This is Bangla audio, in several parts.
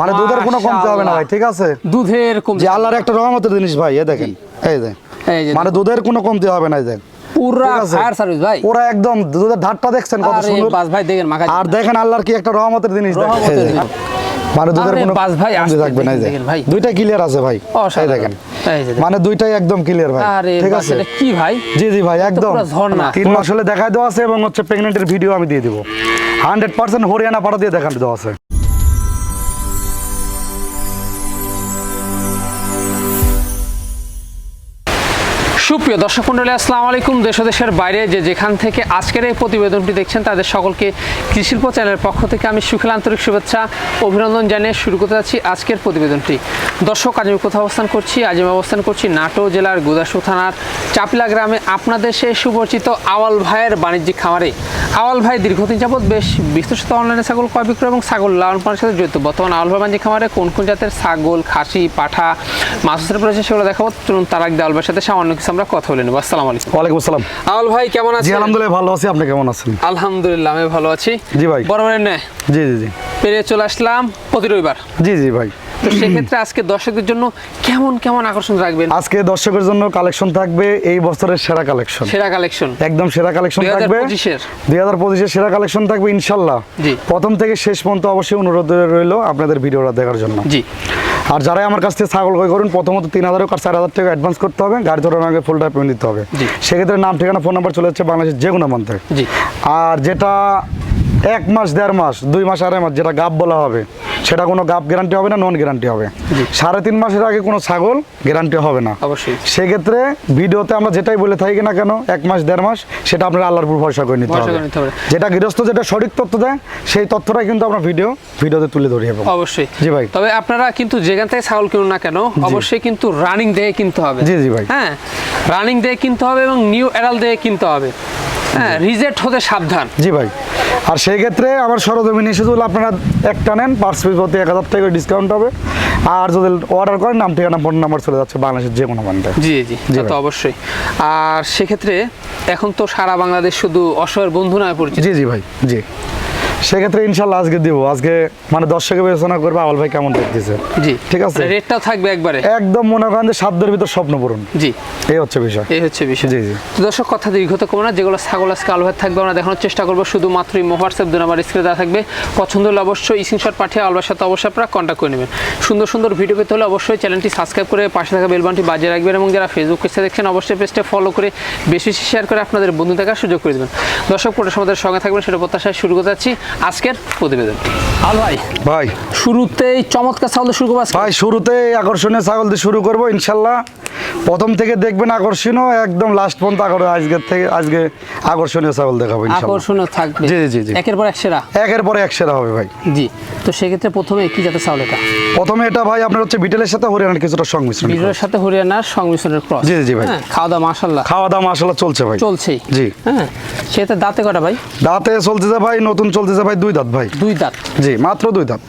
মানে দুধের কোনো কমতে হবে না ভাই ঠিক আছে? দুধের কম যে আল্লাহর একটা রহমতের জিনিস ভাই এ দেখেন এই যে। এই যে মানে দুধের কোনো কমতি হবে না এই দেখ পুরা ফায়ার সার্ভিস ভাই। পুরা একদম দুধের ধারটা দেখছেন কত সুন্দর। বাস ভাই দেখেন মাখা আর দেখেন আল্লাহর কি একটা রহমতের জিনিস দেখেন। রহমতের এই যে। মানে দুধের কোনো বাস ভাই, কমতি থাকবে না এই। দেখেন ভাই। দুইটা ক্লিয়ার আছে ভাই এই দেখেন। এই যে দেখেন। মানে দুইটাই একদম ক্লিয়ার ভাই ঠিক আছে? কি ভাই? জি জি ভাই একদম। তিন মাস হলে দেখাই দেওয়া আছে এবং হচ্ছে প্রেগনেন্টের ভিডিও আমি দিয়ে দিব। হান্ড্রেড পার্সেন্ট হরিয়ানা পাড়া দিয়ে দেখানো দেওয়া আছে। সুপ্রিয় দর্শক মন্ডলী, আসসালামু আলাইকুম। দেশ দেশের বাইরে যে যেখান থেকে আজকের এই প্রতিবেদনটি দেখছেন, তাদের সকলকে কৃষিল্প চ্যানেলের পক্ষ থেকে আমি সুখেল আন্তরিক শুভেচ্ছা, অভিনন্দন জানিয়ে শুরু করতে যাচ্ছি আজকের প্রতিবেদনটি। দর্শক, আজ আমি কোথাও অবস্থান করছি? আজ আমি অবস্থান করছি নাটো জেলার গুদাসু থানার চাপলা গ্রামে। আপনাদের সেই সুপরিচিত আওয়াল ভাইয়ের বাণিজ্যিক খামারে। আওয়াল ভাই দীর্ঘদিন যাবৎ বেশ বিস্তৃত অনলাইনে ছাগল ক্রয় বিক্রয় এবং ছাগল লালন পালনের সাথে জড়িত। বর্তমান আওয়াল ভাই বাণিজ্যিক খামারে কোন কোন জাতের ছাগল, খাসি, পাঠা মাছের রয়েছে সেগুলো দেখাবো। চলুন, তার আগে আওয়াল ভাইয়ের সাথে সামান্য কিছু আমরা কথা বলে নেব। আসসালামু আলাইকুম। ওয়ালাইকুম আসসালাম। আওয়াল ভাই কেমন জি আছেন? আলহামদুলিল্লাহ ভালো আছি। আপনি কেমন আছেন? আলহামদুলিল্লাহ আমি ভালো আছি। জি ভাই। বরাবরের ন্যায়। জি জি জি। পেরিয়ে চলে আসলাম প্রতি রবিবার। জি জি ভাই। তো সেক্ষেত্রে আজকে দর্শকদের জন্য কেমন কেমন আকর্ষণ রাখবেন? আজকে দর্শকের জন্য কালেকশন থাকবে এই বছরের সেরা কালেকশন। সেরা কালেকশন। একদম সেরা কালেকশন 2025 থাকবে এর? দুই হাজার পঁচিশের সেরা কালেকশন থাকবে ইনশাল্লাহ। জি। প্রথম থেকে শেষ পর্যন্ত অবশ্যই অনুরোধ রইল আপনাদের ভিডিওটা দেখার জন্য। জি। আর যারাই আমার কাছ থেকে ছাগল ক্রয় করুন প্রথমত তিন হাজার আর চার হাজার টাকা অ্যাডভান্স করতে হবে গাড়ি ধরার আগে ফুলটা টাকা পেমেন্ট দিতে হবে। সেক্ষেত্রে নাম ঠিকানা ফোন নাম্বার চলে যাচ্ছে বাংলাদেশের যে কোনো মান থেকে আর যেটা এক মাস দেড় মাস দুই মাস আড়াই মাস যেটা গাপ বলা হবে সেটা কোনো গাপ গ্যারান্টি হবে না নন গ্যারান্টি হবে। সাড়ে তিন মাসের আগে কোনো ছাগল গ্যারান্টি হবে না। অবশ্যই। সেক্ষেত্রে ভিডিওতে আমরা যেটাই বলে থাকি না কেন এক মাস দেড় মাস সেটা আপনার আল্লাহর উপর ভরসা করে নিতে হবে। যেটা গৃহস্থ যেটা সঠিক তথ্য দেয় সেই তথ্যটাই কিন্তু আমরা ভিডিও ভিডিওতে তুলে ধরি এবং অবশ্যই। জি ভাই। তবে আপনারা কিন্তু যেখান থেকে ছাগল কিনুন না কেন অবশ্যই কিন্তু রানিং দেখে কিনতে হবে। জি, জি ভাই। হ্যাঁ রানিং দেখে কিনতে হবে এবং নিউ এডাল দেখে কিনতে হবে। হ্যাঁ রিজেক্ট হতে সাবধান। জি ভাই। আর সেই ক্ষেত্রে আমার সরজমিনে যদি আপনারা একটা নেন পার্স পিস প্রতি এক হাজার টাকা ডিসকাউন্ট হবে। আর যদি অর্ডার করেন নাম ঠিকানা ফোন নাম্বার চলে যাচ্ছে বাংলাদেশের যে কোনো প্রান্তে জি জি জি তো অবশ্যই। আর সেক্ষেত্রে এখন তো সারা বাংলাদেশ শুধু অসহায় বন্ধু নয় পরিচিত। জি জি ভাই জি। সেক্ষেত্রে ইনশাল্লাহ আজকে দিব। আজকে মানে দর্শকে বিবেচনা করবে আওয়াল ভাই কেমন দিছে জি। ঠিক আছে। রেটটাও থাকবে একবারে। একদম মনে করেন যে সাধ্যের ভিতর স্বপ্ন পূরণ। জি। এই হচ্ছে বিষয়। এই হচ্ছে বিষয়। জি, জি। তো দর্শক কথা দীর্ঘত করব না যেগুলো ছাগল আজকে আলভার থাকবে আমরা দেখানোর চেষ্টা করব। শুধুমাত্র এই হোয়াটসঅ্যাপ দু নাম্বার স্ক্রিনে দেওয়া থাকবে। পছন্দ হলে অবশ্যই স্ক্রিনশট পাঠিয়ে আলভার সাথে অবশ্যই আপনারা কন্ট্যাক্ট করে নেবেন। সুন্দর সুন্দর ভিডিও পেতে হলে অবশ্যই চ্যানেলটি সাবস্ক্রাইব করে পাশে থাকা বেলবানটি বাজিয়ে রাখবেন এবং যারা ফেসবুক পেজে দেখছেন অবশ্যই পেজটা ফলো করে বেশি বেশি শেয়ার করে আপনাদের বন্ধু দেখার সুযোগ করে দেবেন। দর্শক পুরো আমাদের সঙ্গে থাকবেন সেটা প্রত্যাশায় শুরু করতে যাচ্ছি। আজকের প্রতিবেদন। আল ভাই ভাই। শুরুতেই চমৎকার ছাগল শুরু করব ভাই শুরুতে আকর্ষণীয় ছাগল দিয়ে শুরু করব ইনশাল্লাহ। প্রথম থেকে দেখবেন আকর্ষণীয় একদম লাস্ট পর্যন্ত আজকের থেকে আজকে আকর্ষণীয় ছাগল দেখাবো আকর্ষণীয় থাকবে। জি, জি, জি। একের পর এক সেরা? একের পরে এক সেরা হবে ভাই। জি তো সেক্ষেত্রে প্রথমে কি জাতের চাউল এটা? প্রথমে এটা ভাই আপনার হচ্ছে বিটেলের সাথে হরিয়ানার কিছুটা সংমিশ্রণ বিজয়ের সাথে হরিয়ানার সংমিশ্রণের ক্রস জি, জি ভাই। হ্যাঁ, খাওয়া দাওয়া মাশাল্লাহ খাওয়া দাওয়া আসলে চলছে ভাই। চলছেই। জি। হ্যাঁ সেটা দাঁতে কটা ভাই? দাঁতে চলতেছে ভাই নতুন চলতেছে ভাই দুই দাঁত ভাই। দুই দাঁত। জি মাত্র দুই দাঁত।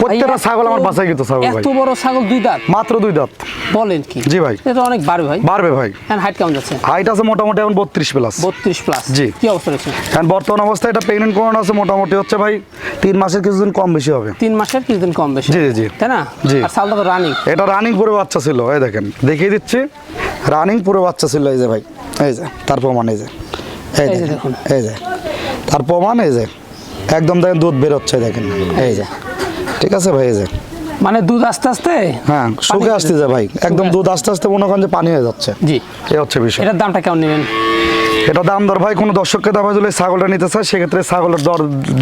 প্রত্যেকটা ছাগল আমার বাসায় ছাগল ভাই। এত বড় ছাগল দুই দাঁত? মাত্র দুই দাঁত। বলেন কি? জি ভাই। এটা অনেক বাড়বে ভাই। বাড়বে ভাই। হ্যাঁ হাইট কেমন যাচ্ছে? হাইট আছে মোটামুটি এখন বত্রিশ প্লাস বত্রিশ প্লাস জি। কি অবস্থা রয়েছে? এখন বর্তমান অবস্থায় এটা প্রেগনেন্ট করানো আছে মোটামুটি হচ্ছে ভাই তিন মাসের কিছুদিন কম বেশি হবে। তিন মাসের কিছুদিন কম বেশি জি, জি। তাই না? জি। আর তো রানিং এটা রানিং পুরো বাচ্চা ছিল এই দেখেন। দেখিয়ে দিচ্ছি। রানিং পুরো বাচ্চা ছিল এই যে ভাই। এই যে তার প্রমাণ এই যে। এই যে দেখুন। এই যে তার প্রমাণ এই যে। একদম দেখেন দুধ বেরোচ্ছে দেখেন। এই যে। ঠিক আছে ভাই এই যে। মানে দুধ আস্তে আস্তে? হ্যাঁ শুকে আসতেছে ভাই। একদম দুধ আস্তে আস্তে মনে করেন যে পানি হয়ে যাচ্ছে। জি। এ হচ্ছে বিষয়। এটার দামটা কেমন নেবেন? এটা দাম দর ভাই কোনো দর্শককে দাম যদি ছাগলটা নিতে চায় সেক্ষেত্রে ছাগলের দর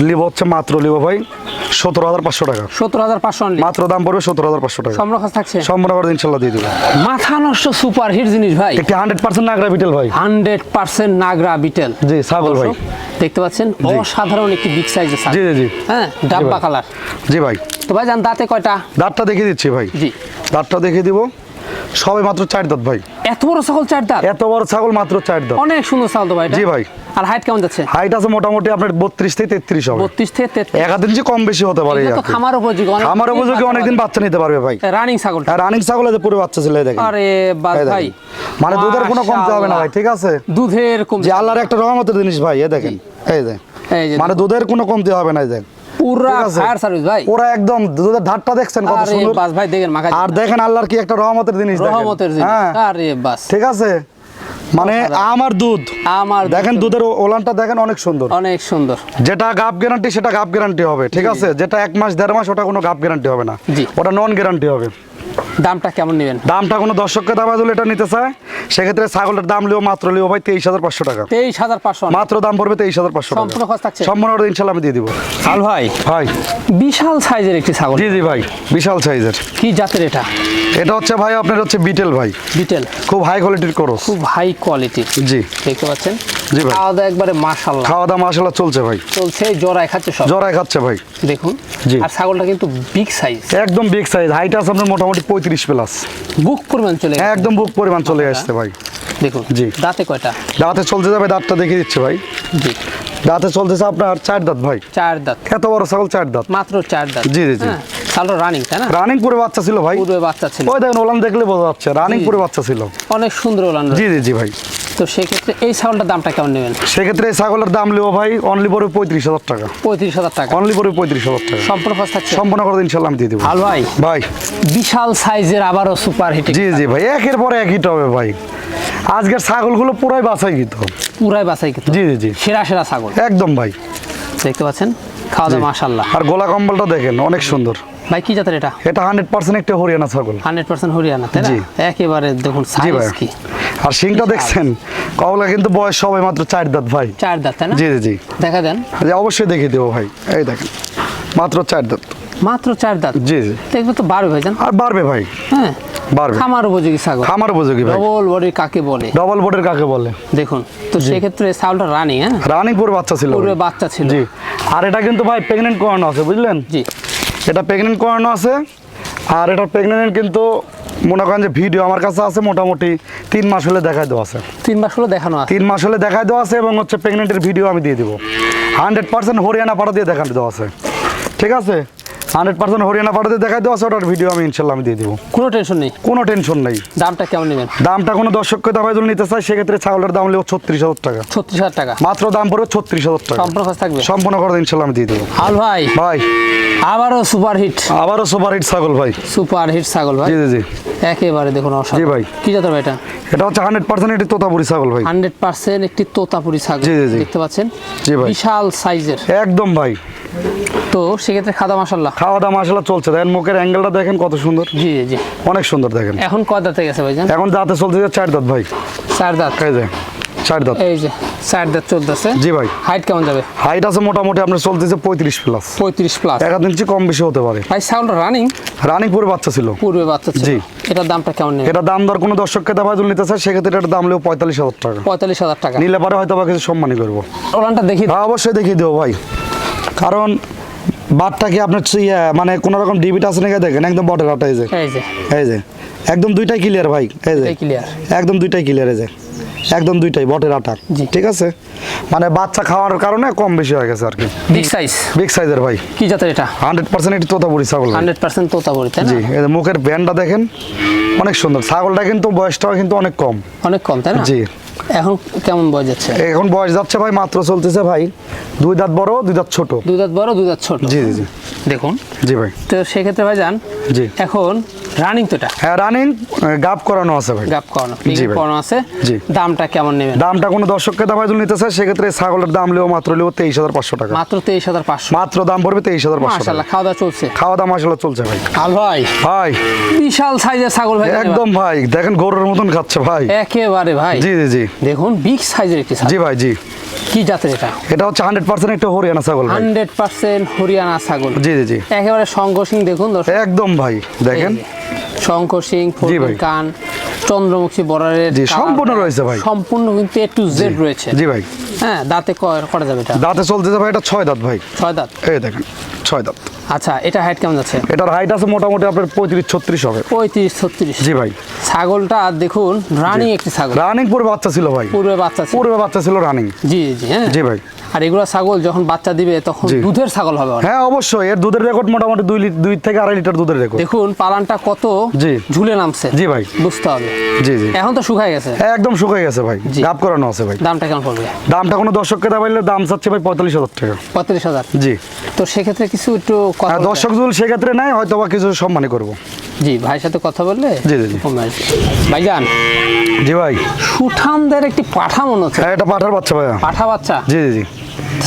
লিব হচ্ছে মাত্র লিব ভাই সতেরো হাজার পাঁচশো টাকা। সতেরো হাজার পাঁচশো মাত্র দাম পড়বে সতেরো হাজার পাঁচশো টাকা। থাকছে? সম্পূর্ণ ইনশাল্লাহ দিয়ে দেবো। মাথা নষ্ট সুপার হিট জিনিস ভাই। একটি হান্ড্রেড পার্সেন্ট নাগরা বিটেল ভাই। Hundred percent Nagra Beetal. জি ছাগল ভাই। দেখতে পাচ্ছেন অসাধারণ একটি বিগ সাইজের জি জি জি। হ্যাঁ ডাব্বা। কালার জি ভাই। তো ভাই জান দাঁতে কয়টা? দাঁতটা দেখিয়ে দিচ্ছি ভাই। জি। দাঁতটা দেখিয়ে দিব। সবে মাত্র চার দাঁত ভাই। এত বড় ছাগল চার দাঁত? এত বড় ছাগল মাত্র চার দাঁত। অনেক সুন্দর ছাগল তো ভাই জি ভাই। আর হাইট কেমন যাচ্ছে? হাইট আছে মোটামুটি আপনার বত্রিশ থেকে তেত্রিশ হবে। বত্রিশ থেকে তেত্রিশ। এক হাত ইঞ্চি কম বেশি হতে পারে এটা তো খামার উপযোগী অনেক আমার উপযোগী অনেকদিন বাচ্চা নিতে পারবে ভাই। রানিং ছাগলটা আর রানিং ছাগল আছে পুরো বাচ্চা ছেলে দেখেন। আরে বাস ভাই। মানে দুধের কোনো কমতি হবে না ভাই ঠিক আছে? দুধের কম যে আল্লাহর একটা রহমতের জিনিস ভাই এ দেখেন। এই এই যে মানে দুধের কোনো কমতি হবে না এই দেখ পুরা ঠিক আছে? ফায়ার সার্ভিস ভাই। পুরা একদম দুধের ধারটা দেখছেন কত সুন্দর বাস ভাই দেখেন মাখা আর দেখেন আল্লাহর কি একটা রহমতের জিনিস দেখেন। রহমতের জিনিস। হ্যাঁ। আরে বাস। ঠিক আছে? মানে আমার দুধ। আমার দেখেন দুধের ওলানটা দেখেন অনেক সুন্দর। অনেক সুন্দর। যেটা গাপ গ্যারান্টি সেটা গাপ গ্যারান্টি হবে ঠিক আছে? যেটা এক মাস দেড় মাস ওটা কোনো গাপ গ্যারান্টি হবে না। ওটা নন গ্যারান্টি হবে। দামটা কেমন নেবেন? দামটা কোনো দর্শককে দাবা দিলে এটা নিতে চায়। সেক্ষেত্রে ছাগলের দাম লিও মাত্র লিও ভাই তেইশ হাজার পাঁচশো টাকা। তেইশ হাজার পাঁচশো মাত্র দাম পড়বে তেইশ হাজার পাঁচশো সম্পূর্ণ খরচ থাকছে? সম্পূর্ণ order ইনশাল্লাহ আমি দিয়ে দিব। আল ভাই? ভাই। বিশাল সাইজের একটি ছাগল। জি জি ভাই বিশাল সাইজের। কি জাতের এটা? এটা হচ্ছে ভাই আপনার হচ্ছে বিটেল ভাই। বিটেল। খুব হাই কোয়ালিটির করস। খুব হাই কোয়ালিটি জি। দেখতে পাচ্ছেন? জি ভাই। খাওয়া দাওয়া একবারে মাশাল্লাহ খাওয়া দাওয়া মাসাল্লাহ চলছে ভাই। চলছে জোড়ায় খাচ্ছে সব। জরায় খাচ্ছে ভাই। দেখুন। জি। আর ছাগলটা কিন্তু বিগ সাইজ একদম বিগ সাইজ হাইট আছে আপনার মোটামুটি পঁয়ত্রিশ প্লাস বুক পরিমাণ চলে গেছে। একদম বুক পরিমাণ চলে আসছে ভাই। দেখুন জি। দাঁতে কয়টা? দাঁতে চলতে যাবে দাঁতটা দেখে দিচ্ছে ভাই। জি। দাঁতে চলতেছে আপনার চার দাঁত ভাই। চার দাঁত। এত বড় ছাগল চার দাঁত। মাত্র চার দাঁত। জি, জি, জি। হ্যাঁ রানিং তাই না? রানিং পুরো বাচ্চা ছিল ভাই। পুরো বাচ্চা ছিল। ওই দেখেন ওলান দেখলে বোঝা যাচ্ছে রানিং পুরো বাচ্চা ছিল। অনেক সুন্দর ওলান জি জি জি ভাই। তো সেক্ষেত্রে এই ছাগলটার দামটা কেমন নেবেন? সেক্ষেত্রে এই ছাগলের দাম লিও ভাই অনলি পরে পঁয়ত্রিশ হাজার টাকা। পঁয়ত্রিশ হাজার টাকা। অনলি পরে পঁয়ত্রিশ হাজার টাকা। সম্পূর্ণ খরচ থাকছে? সম্পূর্ণ করে ইনশাল্লাহ আমি দিয়ে দেবো। আল ভাই? ভাই। বিশাল সাইজের আবারও সুপার হিট জি জি ভাই একের পরে এক হিট হবে ভাই। আজকের ছাগলগুলো পুরাই বাছাই কিন্তু পুরাই বাছাই কিন্তু জি জি জি। সেরা সেরা ছাগল। একদম ভাই। দেখতে পাচ্ছেন? খাওয়া দাওয়া। মাশাল্লাহ আর গোলা কম্বলটা দেখেন অনেক সুন্দর। ভাই কি জাতের এটা? এটা হান্ড্রেড পার্সেন্ট একটা হরিয়ানা ছাগল। হান্ড্রেড পার্সেন্ট হরিয়ানা তাই না? একেবারে দেখুন সাইজ কি। আর সিংটা দেখছেন? কবলা কিন্তু বয়স সবাই মাত্র চার দাঁত ভাই। চার দাঁত তাই না? জি জি জি। দেখা দেন। জি, অবশ্যই দেখিয়ে দেবো ভাই। এই দেখেন মাত্র চার দাঁত। মাত্র চার দাঁত? জি জি। দেখবে তো বারো ভাই জান আর বাড়বে ভাই। হ্যাঁ। বাড়বে। খামার উপযোগী ছাগল। খামার উপযোগী ভাই। ডবল বডি কাকে বলে? ডবল বোর্ডের কাকে বলে? দেখুন তো সেক্ষেত্রে ছাগলটা রানি হ্যাঁ? রানিং পুরো বাচ্চা ছিল ভাই। বাচ্চা ছিল। জি। আর এটা কিন্তু ভাই প্রেগনেন্ট করানো আছে বুঝলেন? জি। এটা প্রেগনেন্ট করানো আছে আর এটা প্রেগনেন্ট কিন্তু মনে করেন যে ভিডিও আমার কাছে আছে মোটামুটি তিন মাস হলে দেখাই দেওয়া আছে। তিন মাস হলে দেখানো আছে? তিন মাস হলে দেখাই দেওয়া আছে এবং হচ্ছে প্রেগনেন্টের ভিডিও আমি দিয়ে দিব। হান্ড্রেড পার্সেন্ট হরিয়ানা পাড়া দিয়ে দেখানো দেওয়া আছে। ঠিক আছে? হান্ড্রেড পার্সেন্ট হরিয়ানা দিয়ে দেখাই দেওয়া আছে ওটার ভিডিও আমি ইনশাল্লাহ আমি দিয়ে দিব। কোনো টেনশন নেই। কোনো টেনশন নেই। দামটা কেমন নেবেন? দামটা কোনো দর্শককে দাবাই যদি নিতে চায় সেক্ষেত্রে ছাগলের দাম নেব ছত্রিশ হাজার টাকা। ছত্রিশ হাজার টাকা। মাত্র দাম পড়বে ছত্রিশ হাজার টাকা। সম্পূর্ণ খরচ থাকবে? সম্পূর্ণ করে ইনশাল্লাহ আমি দিয়ে দেবো। আল ভাই ভাই। আবারও সুপার হিট আবারও সুপার হিট ছাগল ভাই। সুপার হিট ছাগল ভাই। জি জি জি। একেবারে দেখুন অসাধারণ। জি ভাই। কি জাতের ভাই এটা? এটা হচ্ছে হান্ড্রেড পার্সেন্ট একটি তোতাপুরি ছাগল ভাই। হান্ড্রেড পার্সেন্ট একটি তোতাপুরি ছাগল জি, জি, জি। দেখতে পাচ্ছেন? জি ভাই। বিশাল সাইজের একদম ভাই। তো সেক্ষেত্রে খাদা মাসাল্লাহ খাওয়া দাওয়া মশলা চলছে। দেখেন মুখের অ্যাঙ্গেলটা দেখেন কত সুন্দর। জি জি। অনেক সুন্দর দেখেন। এখন কয় দাঁতে গেছে ভাইজান? এখন দাঁতে চলছে চার দাঁত ভাই। চার দাঁত। এই যে চার দাঁত। এই যে চার দাঁত চলতেছে। জি ভাই। হাইট কেমন যাবে? হাইট আছে মোটামুটি আপনার চলতেছে পঁয়ত্রিশ প্লাস পঁয়ত্রিশ প্লাস এক হাত ইঞ্চি কম বেশি হতে পারে। ভাই ছাগলটা রানিং রানিং পুরো বাচ্চা ছিল। পূর্বে বাচ্চা ছিল। জি। এটার দামটা কেমন নেবে? এটা দাম দর কোনো দর্শককে দাবা যদি নিতে চায় সেক্ষেত্রে এটার দাম নেব পঁয়তাল্লিশ হাজার টাকা। পঁয়তাল্লিশ হাজার টাকা। নিলে পরে হয়তো বা কিছু সম্মানই করব। ওলানটা দেখি হ্যাঁ অবশ্যই দেখিয়ে দেবো ভাই। কারণ বাটটা কি আপনার ইয়ে, মানে কোনো রকম ডিবিট আছে নাকি দেখেন? একদম বটের আটা এই যে। এই যে। একদম দুইটাই ক্লিয়ার ভাই এই যে। ক্লিয়ার একদম দুইটাই ক্লিয়ার এই যে। একদম দুইটাই বটের আটা। ঠিক আছে? মানে বাচ্চা খাওয়ার কারণে কম বেশি হয়ে গেছে আর কি। বিগ সাইজ বিগ সাইজের ভাই। কি জাতের এটা? হান্ড্রেড পার্সেন্ট এটি তোতাপুরি ছাগল ভাই। হান্ড্রেড পার্সেন্ট তোতাপুরি তাই না? জি এই মুখের ব্যান্ডটা দেখেন অনেক সুন্দর। ছাগলটা কিন্তু বয়সটাও কিন্তু অনেক কম। অনেক কম তাই না? জি। এখন কেমন বয়স যাচ্ছে? এখন বয়স যাচ্ছে ভাই মাত্র চলতেছে ভাই দুই দাঁত বড় দুই দাঁত ছোট। দুই দাঁত বড় দুই দাঁত ছোট। জি জি জি। দেখুন। জি ভাই। তো সেক্ষেত্রে ভাই যান জি। এখন রানিং তো এটা? হ্যাঁ রানিং গাপ করানো আছে ভাই। গাপ করানো জি করানো আছে। জি। দামটা কেমন নেবেন? দামটা কোনো দর্শককে দাম যদি নিতে চায় সেক্ষেত্রে ছাগলের দাম লেও মাত্র লেও তেইশ হাজার পাঁচশো টাকা। মাত্র তেইশ হাজার পাঁচশো। মাত্র দাম পড়বে তেইশ হাজার পাঁচশো খাওয়া দাওয়া চলছে। খাওয়া দাওয়া মশলা চলছে ভাই। আল ভাই। ভাই। বিশাল সাইজের ছাগল ভাই। একদম ভাই। দেখেন গরুর মতন খাচ্ছে ভাই। একেবারে ভাই। জি জি জি। দেখুন বিগ সাইজের একটি জি ভাই জি। কি জাতের এটা? এটা হচ্ছে হান্ড্রেড পার্সেন্ট একটা হরিয়ানা ছাগল হান্ড্রেড পার্সেন্ট হরিয়ানা ছাগল। জি জি জি। একেবারে শঙ্খ সিং দেখুন একদম ভাই দেখেন। শঙ্খ সিং ভাই। কান চন্দ্রমুখী বর্ডারের জি, সম্পূর্ণ রয়েছে ভাই। সম্পূর্ণ কিন্তু এ টু জেড রয়েছে। জি ভাই। হ্যাঁ দাঁতে করা যাবে এটা? দাঁতে চলতেছে ভাই এটা ছয় দাঁত ভাই। ছয় দাঁত। এই দেখেন ছয় দাঁত। আচ্ছা এটা হাইট কেমন যাচ্ছে? এটার হাইট আছে মোটামুটি আপনার পঁয়ত্রিশ ছত্রিশ হবে। পঁয়ত্রিশ ছত্রিশ। জি ভাই। ছাগলটা দেখুন রানিং একটি ছাগল। রানিং পূর্বে বাচ্চা ছিল ভাই। পূর্বে বাচ্চা পূর্বে বাচ্চা ছিল রানিং জি জি হ্যাঁ। জি ভাই। আর এগুলো ছাগল যখন বাচ্চা দিবে তখন দুধের ছাগল হবে হ্যাঁ অবশ্যই। এর দুধের রেকর্ড মোটামুটি দুই দুই থেকে আড়াই লিটার দুধের রেকর্ড দেখুন পালানটা কত। ঝুলে নামছে। জি ভাই। বুঝতে হবে। জি জি। এখন তো শুকায় গেছে। হ্যাঁ একদম শুকিয়ে গেছে ভাই। গাপ করানো আছে ভাই। দামটা কেমন পড়বে? দামটা কোনো দর্শককে পারলে দাম চাচ্ছে ভাই পঁয়তাল্লিশ হাজার টাকা। পঁয়ত্রিশ হাজার? জি। তো সেক্ষেত্রে কিছু একটু বলতে- দর্শক জুল সেক্ষেত্রে নাই হয়তো বা কিছু সম্মানই করব। জি ভাইয়ের সাথে কথা বললে জি, জি। কমে ভাইজান। জি ভাই। সুঠামদের একটি পাঠা মনে হচ্ছে। হ্যাঁ এটা পাঠার বাচ্চা ভাইয়া। পাঠা বাচ্চা? জি জি জি।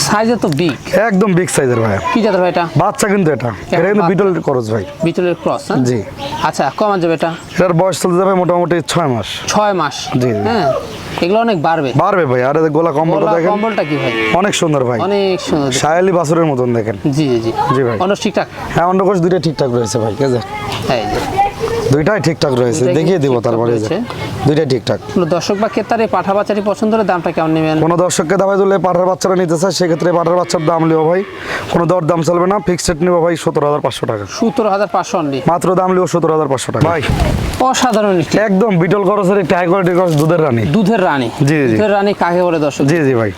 সাইজে তো বিগ একদম বিগ সাইজের ভাইয়া কি জাতের ভাই এটা? বাচ্চা কিন্তু এটা। এটা কিন্তু বিটল খরচ ভাই। বিটলের ক্রস জি। আচ্ছা কমান যাবে এটা? এটার বয়স চলতে যাবে মোটামুটি ছয় মাস। ছয় মাস? জি। হ্যাঁ এগুলো অনেক বাড়বে। বাড়বে ভাই আর গোলা কম্বলটা দেখেন। কম্বলটা কি ভাই? অনেক সুন্দর ভাই। অনেক সুন্দর সায়ালি বাছুরের মতন দেখেন। জি জি জি। ভাই। অন্য ঠিকঠাক হ্যাঁ অন্ডকোষ দুইটা ঠিকঠাক রয়েছে ভাই ঠিক আছে এই যে। দুইটাই ঠিকঠাক রয়েছে। দেখিয়ে দিব তারপরে এই যে। রয়েছে। দুইটাই ঠিকঠাক। দর্শক বা ক্রেতার এই পাঠা বাচ্চাটি পছন্দ হলে দামটা কেমন নেবেন? কোনো দর্শককে দাবাই দিলে পাঠার বাচ্চারা নিতে চায় সেক্ষেত্রে পাঠার বাচ্চার দাম লিও ভাই। কোনো দর দাম চলবে না ফিক্সড রেট নেব ভাই সতেরো হাজার পাঁচশো টাকা। সতেরো হাজার পাঁচশো অনলি মাত্র দাম লিও সতেরো হাজার পাঁচশো টাকা। ভাই। অসাধারণ একদম বিটল খরচের একটি হাই কোয়ালিটি খরচ দুধের রানী। দুধের রানী। জি, জি। দুধের রানী কাকে বলে দর্শক? জি জি ভাই।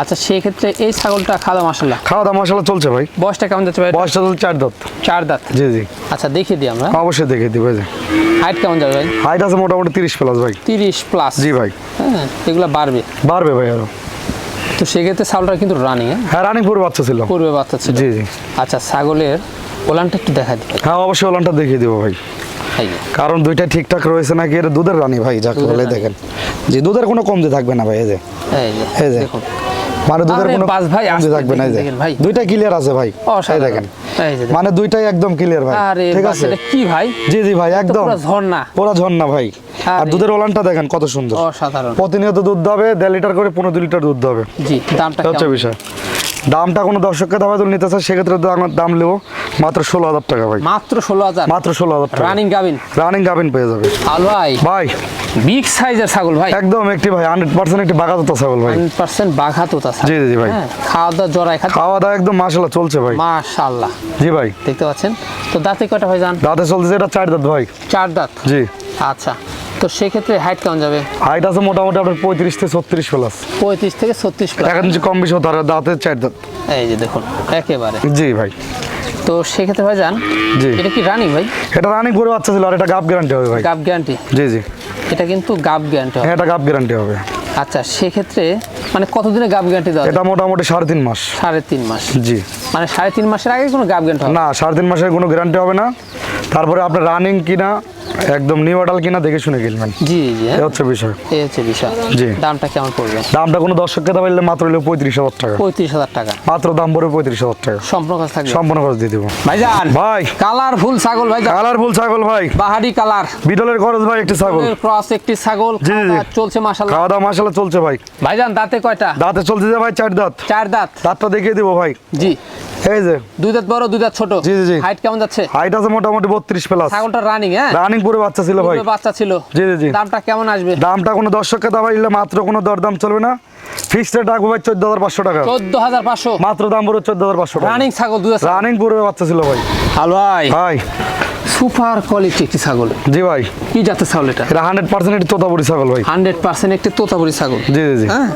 আচ্ছা সেক্ষেত্রে এই ছাগলটা খাওয়া মশলা খাওয়া দাওয়া মশলা চলছে ভাই। বয়সটা কেমন যাচ্ছে ভাই বয়সটা চলছে চার দাঁত। চার দাঁত? জি জি। আচ্ছা দেখিয়ে দিই আমরা। অবশ্যই দেখিয়ে দিই ভাই। হাইট কেমন যাবে ভাই? হাইট আছে মোটামুটি তিরিশ প্লাস ভাই। তিরিশ প্লাস জি ভাই। হ্যাঁ এগুলো বাড়বে। বাড়বে ভাই আরও। তো সেক্ষেত্রে ছাগলটা কিন্তু রানিং হ্যাঁ? হ্যাঁ রানিং পুরো বাচ্চা ছিল। পূর্বে বাচ্চা ছিল। জি জি। আচ্ছা ছাগলের ওলানটা একটু দেখা দিই। হ্যাঁ অবশ্যই ওলানটা দেখিয়ে দিব ভাই। কারণ দুইটা ঠিকঠাক রয়েছে নাকি? এটা দুধের রানী ভাই যাকে বলে দেখেন। যে দুধের কোনো কমতি থাকবে না ভাই এই যে। এই যে এই যে। দেখুন। মানে দুধের কোনো বাস ভাই, কমতি থাকবে না ভাই। দুইটা ক্লিয়ার আছে ভাই। এই দেখেন। মানে দুইটাই একদম ক্লিয়ার ভাই। ঠিক আছে? কি ভাই? জি জি ভাই একদম। পুরো ঝর্ণা। পুরো ঝর্ণা ভাই। আর দুধের ওলানটা দেখেন কত সুন্দর। অসাধারণ। প্রতিনিয়ত দুধ দেবে দেড় লিটার করে পনেরো লিটার দুধ দেবে। জি দামটা হচ্ছে বিষয়। দামটা কোনো দর্শককে দাবা তুলে নিতে চায় সেক্ষেত্রে দাম দাম নেব মাত্র ষোলো হাজার টাকা ভাই। মাত্র ষোলো হাজার? মাত্র ষোলো হাজার টাকা। রানিং গাবিন রানিং গাবিন পেয়ে যাবে। আল ভাই? ভাই। বিগ সাইজের ছাগল ভাই। একদম একটি ভাই হান্ড্রেড পার্সেন্ট একটি বাঘা তো ছাগল ভাই। হান্ড্রেড পার্সেন্ট বাঘা তোতা ছাগল। জি, জি, ভাই। হ্যাঁ, খাওয়া দাওয়া জড়াই খাচ্ছে। খাওয়া দাওয়া একদম মাসাল্লাহ চলছে ভাই। মাশাল্লাহ জি ভাই। দেখতে পাচ্ছেন? তো দাঁতে কয়টা ভাই যান দাঁতে চলছে এটা চার দাঁত ভাই। চার দাঁত। জি। আচ্ছা তো সেক্ষেত্রে হাইট কেমন যাবে? হাইট আছে মোটামুটি আপনার পঁয়ত্রিশ থেকে ছত্রিশ প্লাস পঁয়ত্রিশ থেকে ছত্রিশ এক ইঞ্চি কম বেশি পারে দাঁতে চার দাঁত। এই যে দেখুন একেবারে। জি ভাই। তো সেক্ষেত্রে ভাই যান জি। এটা কি রানিং ভাই? এটা রানিং করে বাচ্চা ছিল আর এটা গাপ গ্যারান্টি হবে ভাই। গাব গ্যারান্টি জি জি। এটা কিন্তু গাব গ্যারান্টি হ্যাঁ এটা গাপ গ্যারান্টি হবে। আচ্ছা সেক্ষেত্রে মানে কতদিনে গাব গ্যারান্টি দেওয়া এটা মোটামুটি সাড়ে তিন মাস। সাড়ে তিন মাস। জি। মানে সাড়ে তিন মাসের আগে কোনো গাব গ্যারান্টি হবে? না? না সাড়ে তিন মাসের কোনো গ্যারান্টি হবে না। তারপরে আপনার রানিং কিনা একদম নিউ মডেল কিনা দেখে শুনে কিনবেন জি জি হ্যাঁ। হচ্ছে বিষয়। এই হচ্ছে বিষয়। জি। দামটা কেমন পড়বে? দামটা কোনো দর্শককে দাম বললে মাত্র হলে পঁয়ত্রিশ হাজার টাকা। পঁয়ত্রিশ হাজার টাকা। মাত্র দাম পড়বে পঁয়ত্রিশ হাজার টাকা। সম্পূর্ণ কাজ থাকবে। সম্পূর্ণ খরচ দিয়ে দিব। ভাইজান ভাই। কালারফুল ছাগল ভাই কালারফুল ছাগল ভাই। বাহারি কালার। বিটলের খরচ ভাই একটি ছাগল। ক্রস একটি ছাগল জি। চলছে মাশাল্লাহ খাওয়া দাওয়া মাসালা চলছে ভাই। ভাইজান দাঁতে কয়টা? দাঁতে চলছে যে ভাই চার দাঁত। চার দাঁত। দাঁতটা দেখিয়ে দিব ভাই। জি। এই যে। দুই দাঁত বড় দুই দাঁত ছোট। জি, জি। হাইট কেমন যাচ্ছে? হাইট আছে মোটামুটি বত্রিশ প্লাস ছাগলটা রানিং হ্যাঁ? রানিং পুরো বাচ্চা ছিল ভাই। বাচ্চা ছিল। জি জি জি। দামটা কেমন আসবে? দামটা কোনো দর্শককে দাম দিলে মাত্র কোনো দরদাম চলবে না। ফিক্সড রেট রাখব ভাই চোদ্দ হাজার পাঁচশো টাকা। চোদ্দ হাজার পাঁচশো। মাত্র দাম হাজার পাঁচশো টাকা। রানিং ছাগল দুধ রানিং পুরো বাচ্চা ছিল ভাই। হ্যালো ভাই। ভাই। সুপার কোয়ালিটি একটি ছাগল। জি ভাই। কি জাতের ছাগল এটা? এটা হান্ড্রেড পার্সেন্ট একটি তোতাপুরি ছাগল ভাই। হান্ড্রেড পার্সেন্ট একটি তোতাপুরি ছাগল। জি জি জি। হ্যাঁ?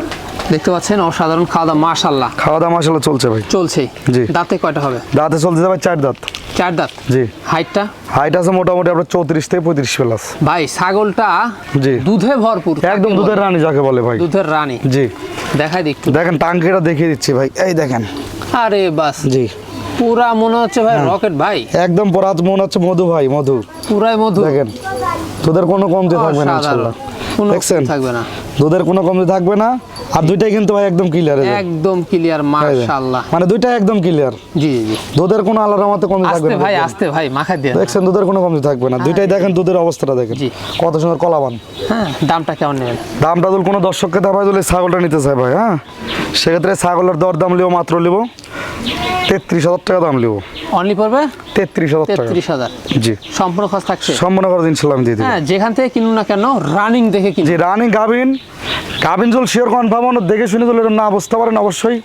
দেখতে পাচ্ছেন অসাধারণ খাওয়া দাওয়া মাশাল্লাহ খাওয়া দাওয়া মাসালা চলছে ভাই। চলছেই। জি। দাঁতে কয়টা হবে? দাঁতে চলছে ভাই চার দাঁত। চার দাঁত? জি। হাইটটা? হাইট আছে মোটামুটি আপনার চৌত্রিশ থেকে পঁয়ত্রিশ প্লাস। ভাই ছাগলটা জি। দুধে ভরপুর একদম দুধের? রানী যাকে বলে ভাই। দুধের রানী। জি। দেখাই দিই একটু। দেখেন টাঙ্কিটা দেখিয়ে দিচ্ছি ভাই। এই দেখেন। আরে বাস। জি। পুরা মনে হচ্ছে ভাই হ্যাঁ। রকেট ভাই। একদম পরাত মনে হচ্ছে মধু ভাই মধু। পুরাই মধু। দেখেন দুধের কোনো কমতি থাকবে না কোনো দেখছেন? থাকবে না। দুধের কোনো কমতি থাকবে না আর দুইটাই কিন্তু ভাই একদম ক্লিয়ার একদম ক্লিয়ার মাশাআল্লাহ। মানে দুইটাই একদম ক্লিয়ার জি জি দুধের কোনো আলাদা মতে কমতি থাকবে না ভাই আস্তে ভাই মাখা দিয়ে। দেখছেন দুধের কোনো কমতি থাকবে না। দুইটাই দেখেন দুধের অবস্থাটা দেখেন। কত সুন্দর কলাবান। হ্যাঁ দামটা কেমন নেবেন? দামটা দুল কোনো দর্শককে দাবাই দিলে ছাগলটা নিতে চাই ভাই হ্যাঁ? সেক্ষেত্রে ছাগলের দর দাম লিও মাত্র লিব। তেত্রিশ হাজার টাকা দাম নেব অনলি পড়বে? তেত্রিশ হাজার তেত্রিশ হাজার। জি। সম্পূর্ণ খরচ থাকছে? সম্পূর্ণ খরচ ইনশাল্লাহ আমি দিয়ে হ্যাঁ যেখান থেকে কিনুন না কেন রানিং দেখে কিনুন। যে রানিং গাবিন গাবিন জল শিওর কনফার্ম দেখে শুনে জল না বুঝতে পারেন অবশ্যই।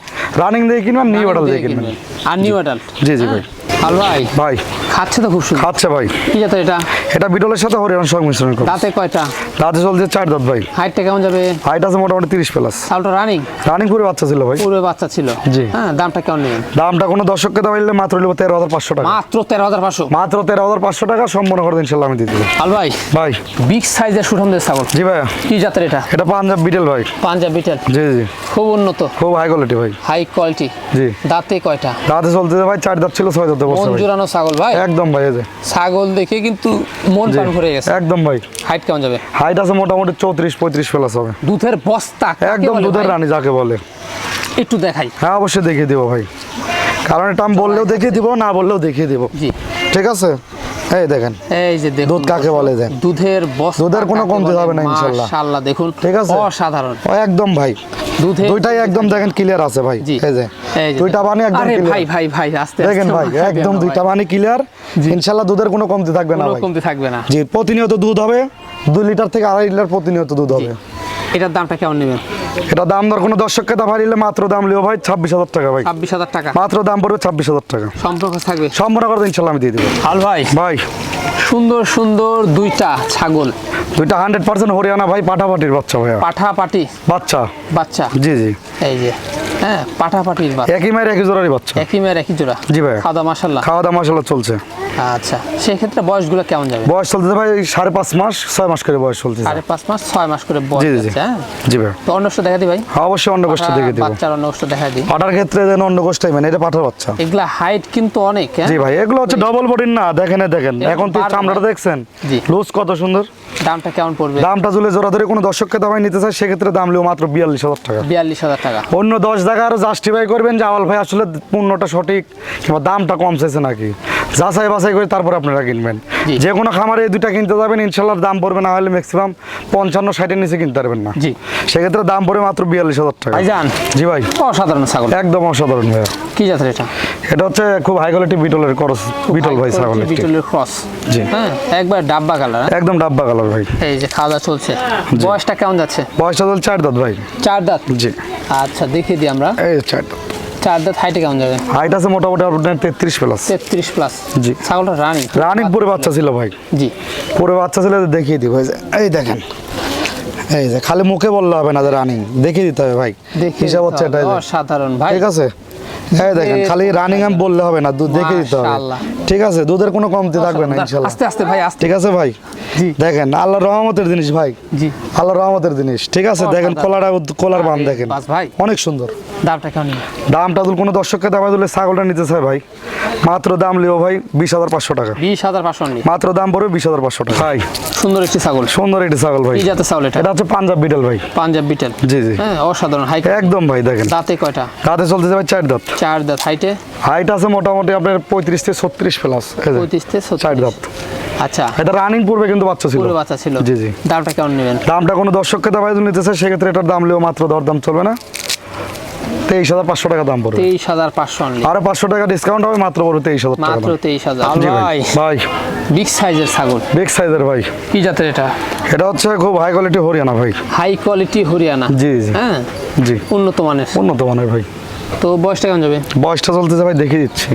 রানিং দিয়ে কিনবেন নিউ অ্যাডাল্ট দিয়ে কিনবেন। আর নিউ অ্যাডাল্ট জি জি ভাই। আর ভাই? ভাই। খাচ্ছে তো খুব সুন্দর। খাচ্ছে ভাই। কি জাতের এটা? এটা বিটলের সাথে হরিয়ানা সংমিশ্রণ করে দাঁতে কয়টা? রাতে চলছে চার দাঁত ভাই। হাইটটা কেমন যাবে? হাইট আছে মোটামুটি তিরিশ প্লাস। চালটা রানিং রানিং করে বাচ্চা ছিল ভাই। পূর্বে বাচ্চা ছিল। জি। হ্যাঁ দামটা কেমন নেবেন? দামটা কোনো দর্শককে দাম নিলে মাত্র হাজার পাঁচশো টাকা। মাত্র তেরো হাজার পাঁচশো? মাত্র তেরো হাজার পাঁচশো টাকা সম্পূর্ণ করে দিন ইনশাল্লাহ আমি দিয়ে দেবো। আল ভাই ভাই। বিগ সাইজের সুঠামদের ছাগল। জি ভাইয়া। কি জাতের এটা? এটা পাঞ্জাব বিটেল ভাই। পাঞ্জাব বিটেল। জি জি। খুব উন্নত। খুব হাই কোয়ালিটি ভাই। হাই কোয়ালিটি জি। দাঁতে কয়টা? রাতে চলতেছে ভাই চার দাঁত ছিল ছয় দাঁতে বসে মন ভাই। ছাগল ভাই? একদম ভাই এই যে। ছাগল দেখে কিন্তু মন প্রাণ ভরে গেছে। একদম ভাই। হাইট কেমন যাবে? হাইট আছে মোটামুটি প্লাস হবে দুধের বস্তা একদম দুধের রানী যাকে বলে। একটু দেখাই। হ্যাঁ অবশ্যই দেখিয়ে দিব ভাই। কারণ এটা আমি বললেও দেখিয়ে দিব না বললেও দেখিয়ে দিব। ঠিক আছে? এই দেখেন। এই যে দেখুন দুধ কাকে বলে দেন? দুধের বস্তা দুধের কোনো কমতি হবে না ইনশাল্লাহ। মাশাআল্লাহ দেখুন ঠিক আছে? অসাধারণ। ও একদম ভাই। দুধের দুইটাই একদম দেখেন ক্লিয়ার আছে ভাই। এই যে দুইটা বানি একদম ভাই ভাই ভাই আস্তে দেখেন ভাই একদম দুইটা। বানি ক্লিয়ার ইনশাল্লাহ দুধের কোনো কমতি থাকবে না কোনো ভাই। কমতি থাকবে না। জি প্রতিনিয়ত দুধ হবে দুই লিটার থেকে আড়াই লিটার প্রতিনিয়ত দুধ হবে। এটার দামটা কেমন নেবেন? এটা দাম দর কোনো দর্শককে দাম হারিলে মাত্র দাম লিও ভাই ছাব্বিশ হাজার টাকা ভাই। ছাব্বিশ হাজার টাকা। মাত্র দাম পড়বে ছাব্বিশ হাজার টাকা। সম্পর্ক থাকবে? সম্পর্ক করে ইনশাল্লাহ আমি দিয়ে দেবো। হাল ভাই ভাই। সুন্দর সুন্দর দুইটা ছাগল। দুইটা হান্ড্রেড পার্সেন্ট হরিয়ানা ভাই পাঠাপাটির বাচ্চা ভাই পাঠাপাটি বাচ্চা। বাচ্চা? জি জি। এই যে। হ্যাঁ পাঠা পাটির বাচ্চা। একই মায়ের একই জোড়ারই বাচ্চা। একই মেয়ের একই জোড়া। জি ভাই। খাওয়া দাওয়া মাসাল্লাহ খাওয়া দাওয়া মশলা চলছে। আচ্ছা সেক্ষেত্রে বয়সগুলো কেমন যাবে? বয়স চলতেছে ভাই সাড়ে পাঁচ মাস ছয় মাস করে বয়স চলতেছে। সাড়ে পাঁচ মাস ছয় মাস করে বয়স হ্যাঁ? জি ভাই। তো অন্য দেখা দিই ভাই। হ্যাঁ, অবশ্যই অন্য গোষ্ঠ দেখে দিব। বাচ্চার অন্য গোষ্ঠ দেখা দিই। পাটার ক্ষেত্রে যেন অন্য গোষ্ঠই মানে এটা পাঠার বাচ্চা। এগুলা হাইট কিন্তু অনেক হ্যাঁ? জি ভাই এগুলো হচ্ছে ডবল বডির না দেখেন দেখেন। এখন পারবে চামড়াটা দেখছেন? জি। লুজ কত সুন্দর। দামটা কেমন পড়বে? দামটা জুলে জোড়া ধরে কোনো দর্শককে দামাই নিতে চায় সেক্ষেত্রে দাম লিও মাত্র বিয়াল্লিশ হাজার টাকা। বিয়াল্লিশ হাজার টাকা। অন্য দশ জায়গা আরও জাস্টিফাই করবেন যে আওয়াল ভাই আসলে পণ্যটা সঠিক কিংবা দামটা কম চাইছে নাকি? যাচাই বাছাই করে তারপর আপনারা কিনবেন। যে কোনো খামারে এই দুইটা কিনতে যাবেন ইনশাল্লাহ দাম পড়বে না হলে ম্যাক্সিমাম পঞ্চান্ন ষাটের নিচে কিনতে পারবেন না। জি। সেক্ষেত্রে দাম পড়বে মাত্র বিয়াল্লিশ হাজার টাকা। ভাইজান জি ভাই। অসাধারণ ছাগল। একদম অসাধারণ ভাইয়া। কি জাতের এটা? এটা হচ্ছে খুব হাই কোয়ালিটি বিটলের করস বিটল ভাই ছাগল। বিটলের ক্রস জি। হ্যাঁ একবার ডাব্বা কালার একদম ডাব্বা কালার ভাই। এই যে খাওয়া চলছে। বয়সটা কেমন যাচ্ছে? বয়সটা চল চার দাঁত ভাই। চার দাঁত? জি। আচ্ছা দেখিয়ে দিই আমরা। এই চার দাঁত। চার দাঁত হাইটে কেমন যাবে? হাইট আছে মোটামুটি আপনার তেত্রিশ প্লাস তেত্রিশ প্লাস জি। ছাগলটা রানিং রানিক পুরে বাচ্চা ছিল ভাই। জি। পুরো বাচ্চা ছেলে দেখিয়ে দিব এই এই দেখেন। এই যে খালি মুখে বললে হবে না যে রানিং দেখিয়ে দিতে হবে ভাই। দেখে হিসাব হচ্ছে এটাই যে। অসাধারণ ভাই। ঠিক আছে? এই দেখেন খালি রানিং আম বললে হবে না দুধ দেখে দিতে হবে। ঠিক আছে দুধের কোনো কমতি থাকবে না ইনশাল্লাহ। আস্তে আস্তে ভাই আস্তে। ঠিক আছে ভাই। দেখেন আল্লাহ রহমতের জিনিস ভাই। জি। আল্লাহ রহমতের জিনিস ঠিক আছে? দেখেন কলার কলার বান দেখেন। ভাই। অনেক সুন্দর। দামটা কেমন দামটা কোনো দর্শককে দামা ছাগলটা নিতে চায় ভাই। মাত্র দাম লিও ভাই বিশ হাজার পাঁচশো টাকা। বিশ হাজার পাঁচশো মাত্র দাম পড়বে বিশ হাজার পাঁচশো টাকা। ভাই সুন্দর একটি ছাগল। সুন্দর একটি ছাগল ভাই। জাতের ছাগল এটা? হচ্ছে পাঞ্জাব বিটেল ভাই। পাঞ্জাব বিটেল। জি জি। হ্যাঁ অসাধারণ। হাইট একদম ভাই দেখেন। দাঁতে কয়টা? রাতে চলতেছে ভাই চার দাঁত। চার দাঁত। হাইটে হাইট আছে মোটামুটি আপনার পঁয়ত্রিশ থেকে ছত্রিশ প্লাস পঁয়ত্রিশ থেকে চার দাঁত। আচ্ছা। এটা রানিং পূর্বে কিন্তু বাচ্চা ছিল। পুরো বাচ্চা ছিল। জি জি। দামটা কেমন নেবেন? দামটা কোনো দর্শককে দাম নিতে চায় সেক্ষেত্রে এটার দাম লিও মাত্র দর দাম চলবে না। তেইশ হাজার পাঁচশো টাকা দাম পড়বে। তেইশ হাজার পাঁচশো আরও পাঁচশো টাকা ডিসকাউন্ট হবে মাত্র পড়বে তেইশ হাজার মাত্র তেইশ হাজার। ভাই। ভাই। ভাই। বিগ সাইজের ছাগল। বিগ সাইজের ভাই। কি জাতের এটা? এটা হচ্ছে খুব হাই কোয়ালিটি হরিয়ানা ভাই। High quality Haryana. জি জি। হ্যাঁ? জি। উন্নত মানের। উন্নত মানের ভাই। তো বয়সটা কেমন যাবে? বয়সটা চলতেছে ভাই দেখিয়ে দিচ্ছি।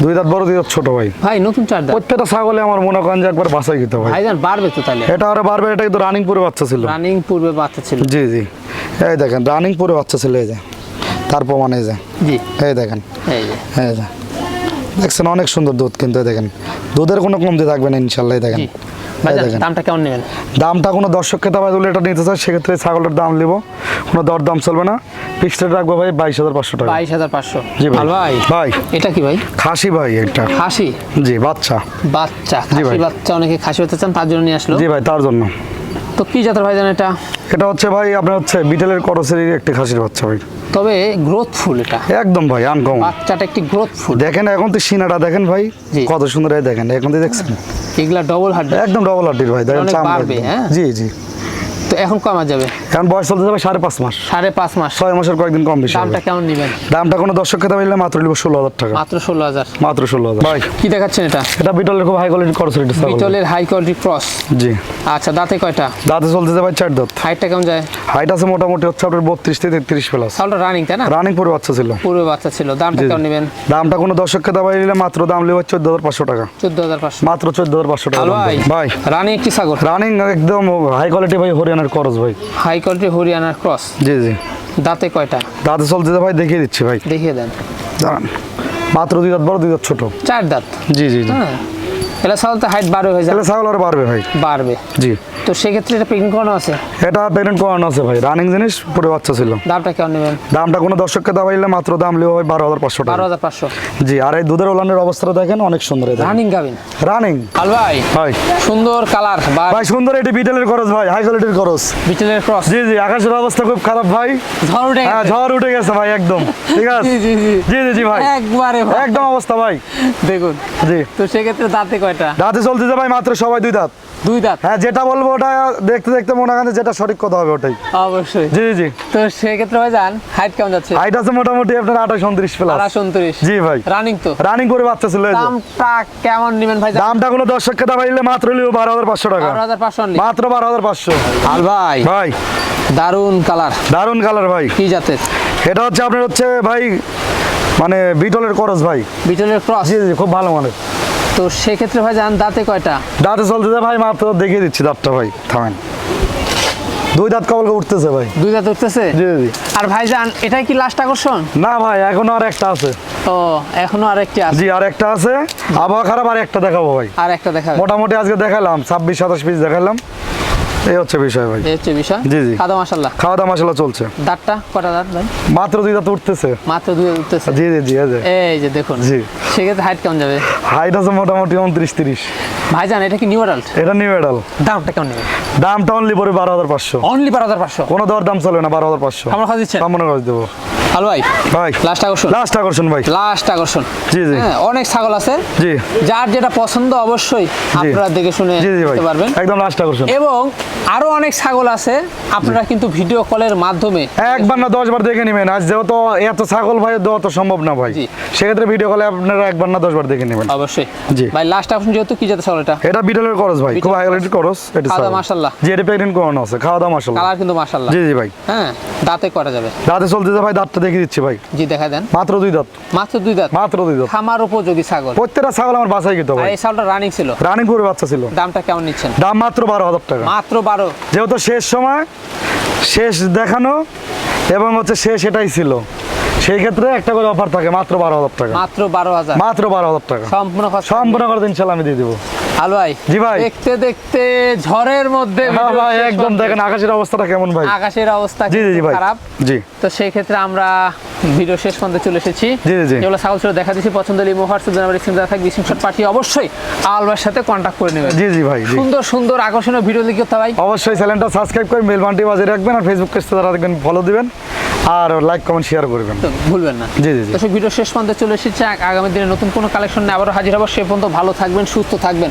দুই দাঁত বড় দুই দাঁত ছোট ভাই। ভাই নতুন চার দাঁত। প্রত্যেকটা ছাগলে আমার মনে করেন যে একবার বাসাই খেতে ভাই। ভাইজান বাড়বে তো তাহলে। এটা আরও বাড়বে এটা কিন্তু রানিং পুরো বাচ্চা ছিল। রানিং পূর্বে বাচ্চা ছিল। জি জি। এই দেখেন রানিং পুরো বাচ্চা ছিল এই যে। তার প্রমাণ এই যে। জি। এই দেখেন। এই যে। এই যে। দেখছেন অনেক সুন্দর দুধ কিন্তু এই দেখেন। দুধের কোনো কমতি থাকবে না ইনশাল্লাহ এই দেখেন। দামটা কেমন নেবেন? দামটা কোনো দর্শককে দাম দিলে এটা নিতে চায় সেক্ষেত্রে ছাগলের দাম নিব। কোনো দর দাম চলবে না। ফিক্সড রাখব ভাই বাইশ হাজার পাঁচশো টাকা। বাইশ হাজার পাঁচশো। জি ভাই। ভাই? ভাই। এটা কি ভাই? খাসি ভাই এটা। খাসি? জি বাচ্চা। বাচ্চা জি ভাই। বাচ্চা অনেকে খাসি হতে চান তার জন্য নিয়ে আসলো। জি ভাই তার জন্য। তো কি জাতের ভাই ভাইজান এটা? এটা হচ্ছে ভাই আপনার হচ্ছে বিটেলের করসের একটি খাসির বাচ্চা ভাই। তবে গ্রোথফুল এটা। একদম ভাই আনকম বাচ্চাটা একটি গ্রোথফুল দেখেন এখন তো সিনাটা দেখেন ভাই কত সুন্দর দেখেন এখন তো দেখছেন। এগুলা ডবল হার্ড একদম ডবল হাড্ডির ভাই দেখেন একদম। হ্যাঁ? জি জি। তো এখন কমা যাবে? এখন বয়স চলতে যাবে সাড়ে পাঁচ মাস। সাড়ে পাঁচ মাস। ছয় মাসের কয়েকদিন কম বেশি দামটা কেমন নেবেন? দামটা কোনো দর্শক খেতে পারলে মাত্র নিব ষোলো হাজার টাকা। মাত্র ষোলো হাজার। মাত্র ষোলো হাজার। ভাই কি দেখাচ্ছেন এটা? এটা বিটলের খুব হাই কোয়ালিটি এটা ছাগল। বিটলের হাই কোয়ালিটি ক্রস জি। আচ্ছা দাঁতে কয়টা? দাঁতে চলতে যাবে চার দাঁত। হাইটটা কেমন যায়? হাইট আছে মোটামুটি হচ্ছে আপনার বত্রিশ থেকে তেত্রিশ প্লাস চাউলটা রানিং তাই না? রানিং পরে বাচ্চা ছিল। পূর্বে বাচ্চা ছিল। দামটা। কেমন নেবেন? দামটা কোনো দর্শক খেতে পারলে মাত্র দাম নেবে চোদ্দ হাজার পাঁচশো টাকা। চোদ্দ হাজার পাঁচশো। মাত্র চোদ্দ হাজার পাঁচশো টাকা ভাই। রানিং একটি ছাগল। রানিং একদম হাই কোয়ালিটি ভাই হরিয়ানার ক্রস ভাই? হাই কোয়ালিটি হরিয়ানার ক্রস জি জি। দাঁতে কয়টা? দাঁতে চলতে যাবে ভাই দেখিয়ে দিচ্ছি ভাই। দেখিয়ে দেন। দাঁড়ান। মাত্র দুই দাঁত বড় দুই দাঁত ছোট। চার দাঁত? জি জি জি। হ্যাঁ। এলা ছাগল তো হাইট বারো হয়ে যাবে। তাহলে ছাগল আর বাড়বে ভাই। বাড়বে জি। তো সেক্ষেত্রে এটা পিকিং করানো আছে? এটা প্যারেন্ট করানো আছে ভাই? রানিং জিনিস পরে বাচ্চা ছিল। দামটা কেমন নেবেন? দামটা কোনো দর্শককে দাবাইলে মাত্র দাম লিও ভাই বারো হাজার পাঁচশো বারো টাকা হাজার পাঁচশো। জি আর এই দুধের ওলানের অবস্থাটা দেখেন অনেক সুন্দর রানিং গাবিন রানিং আল ভাই ভাই। সুন্দর কালার ভাই সুন্দর এটি বিটেলের খরচ ভাই হাই কোয়ালিটির খরচ। বিটেলের ক্রস জি জি আকাশের অবস্থা খুব খারাপ ভাই। ঝড় উঠে হ্যাঁ ঝড় উঠে গেছে ভাই একদম। ঠিক আছে? জি জি জি। জি জি জি ভাই। একবারে। একদম অবস্থা ভাই। দেখুন। জি। তো সেক্ষেত্রে দাঁতে কয়টা? দাঁতে চলতেছে ভাই মাত্র সবাই দুই দাঁত। দুই দাঁত? হ্যাঁ যেটা বলব ওটা দেখতে দেখতে মনে হয় যেটা সঠিক কথা হবে ওটাই। অবশ্যই। জি জি। তো সেক্ষেত্রে ভাই যান হাইট কেমন যাচ্ছে? হাইট আছে মোটামুটি আপনার আঠাশ উনত্রিশ প্লাস আড়াইশো উনত্রিশ। জি ভাই। রানিং তো? রানিং করে বাচ্চা ছিল দামটা কেমন নেবেন ভাই দামটা কোনো দর্শক খেতে পারলে মাত্র লিও বারো হাজার পাঁচশো টাকা। বারো হাজার পাঁচশো মাত্র বারো হাজার পাঁচশো। আল ভাই। ভাই। দারুণ কালার। দারুণ কালার ভাই। কি জাতের? এটা হচ্ছে আপনার হচ্ছে ভাই মানে বিটলের করস ভাই। বিটলের ক্রস? জি জি খুব ভালো মানের। তো সেক্ষেত্রে ভাই জান দাঁতে কয়টা? দাঁতে চলতেছে ভাই মাত্র দেখিয়ে দিচ্ছি দাঁতটা ভাই থামেন। দুই দাঁত কবলকে উঠতেছে ভাই। দুই দাঁত উঠতেছে? জি জি। আর ভাই জান এটাই কি লাস্ট আকর্ষণ? না ভাই এখনও আর একটা আছে। ও এখনও আর একটা আছে। জি আর একটা আছে। আবহাওয়া খারাপ আর একটা দেখাবো ভাই। আর একটা দেখাবো। মোটামুটি আজকে দেখালাম ছাব্বিশ সাতাশ পিস দেখালাম। এই হচ্ছে বিষয় ভাই। এই হচ্ছে বিষয়? জি, জি। মাসাল্লাহ খাওয়া দাওয়া চলছে। দাঁতটা? কটা দাঁত ভাই? মাত্র দুই দাঁত উঠতেছে। মাত্র দুই দাঁত উঠতেছে? জি জি জি এই যে। দেখুন। জি। সেক্ষেত্রে হাইট কেমন যাবে? হাইট আছে মোটামুটি উনত্রিশ তিরিশ। ভাই যান এটা কি নিউ অ্যাডাল্ট এটা নিউ এডাল দামটা কেমন নেবেন দামটা অনলি পরে বারো হাজার পাঁচশো। অনলি বারো হাজার পাঁচশো? কোনো দর দাম চলবে না বারো হাজার পাঁচশো। আমার কাছে দিচ্ছেন? সামনে কাজ দেবো। হ্যালো ভাই ভাই লাস্ট আকর্ষণ। লাস্ট আকর্ষণ ভাই। লাস্ট আকর্ষণ। জি, জি। হ্যাঁ অনেক ছাগল আছে। জি। যার যেটা পছন্দ অবশ্যই আপনারা দেখে শুনে নিতে পারবেন। একদম লাস্ট আকর্ষণ। এবং আরও অনেক ছাগল আছে আপনারা কিন্তু ভিডিও কলের মাধ্যমে একবার না দেখে নেবেন। আজ যেহেতু এত ছাগল ভাই দেওয়া তো সম্ভব না ভাই। সেক্ষেত্রে ভিডিও কলে আপনারা একবার না দশ বার দেখে নেবেন। অবশ্যই। জি। ভাই লাস্ট আকর্ষণ যেহেতু কি যেতে ছাগল এটা? এটা বিটলের করস ভাই। খুব হাই কোয়ালিটির করস এটা খাওয়া। মাশাআল্লাহ। জি এটা আছে খাওয়া দাওয়া মাসাল্লাহ কালার কিন্তু মাশাল্লাহ জি জি ভাই। হ্যাঁ দাঁতে করা যাবে। দাঁতে চলতেছে ভাই দাঁতটা দেখিয়ে দিচ্ছি ভাই। জি দেখা দেন। মাত্র দুই দাঁত। মাত্র দুই দাঁত। মাত্র দুই দাঁত। খামার উপযোগী ছাগল। প্রত্যেকটা ছাগল আমার বাসায় ভাই। এই ছাগলটা রানিং ছিল। রানিং করে বাচ্চা ছিল। দামটা কেমন নিচ্ছেন? দাম মাত্র বারো হাজার টাকা। মাত্র বারো। যেহেতু শেষ সময় শেষ দেখানো এবং হচ্ছে শেষ এটাই ছিল। সেই ক্ষেত্রে একটা করে অফার থাকে মাত্র বারো হাজার টাকা। মাত্র বারো হাজার। মাত্র বারো হাজার টাকা। সম্পূর্ণ সম্পূর্ণ করে ইনশাল্লাহ আমি দিয়ে দেবো। ভাই জি ভাই। দেখতে দেখতে ঝড়ের মধ্যে হ্যাঁ ভাই একদম দেখেন আকাশের অবস্থাটা কেমন ভাই। আকাশের অবস্থা জি জি ভাই। খারাপ। জি। তো সেই ক্ষেত্রে আমরা ভিডিও শেষ পর্যন্ত চলে এসেছি। জি, জি, জি। যেগুলো ছাগল ছিল দেখা দিচ্ছি পছন্দ হলে ইমো হোয়াটসঅ্যাপ জানাবার স্ক্রিন দেওয়া থাকবে স্ক্রিনশট পাঠিয়ে অবশ্যই আলবার সাথে কন্ট্যাক্ট করে নেবেন। জি জি ভাই সুন্দর সুন্দর আকর্ষণীয় ভিডিও ভাই। অবশ্যই চ্যানেলটা সাবস্ক্রাইব করে মেল বান্টি বাজিয়ে রাখবেন আর ফেসবুক পেজটা যারা দেখবেন ফলো দিবেন। আর লাইক কমেন্ট শেয়ার করবেন। ভুলবেন না। জি জি জি। তো ভিডিও শেষ পর্যন্ত চলে এসেছে। আগামী দিনে নতুন কোনো কালেকশন নিয়ে আবারও হাজির হব। সে পর্যন্ত ভালো থাকবেন সুস্থ থাকবেন।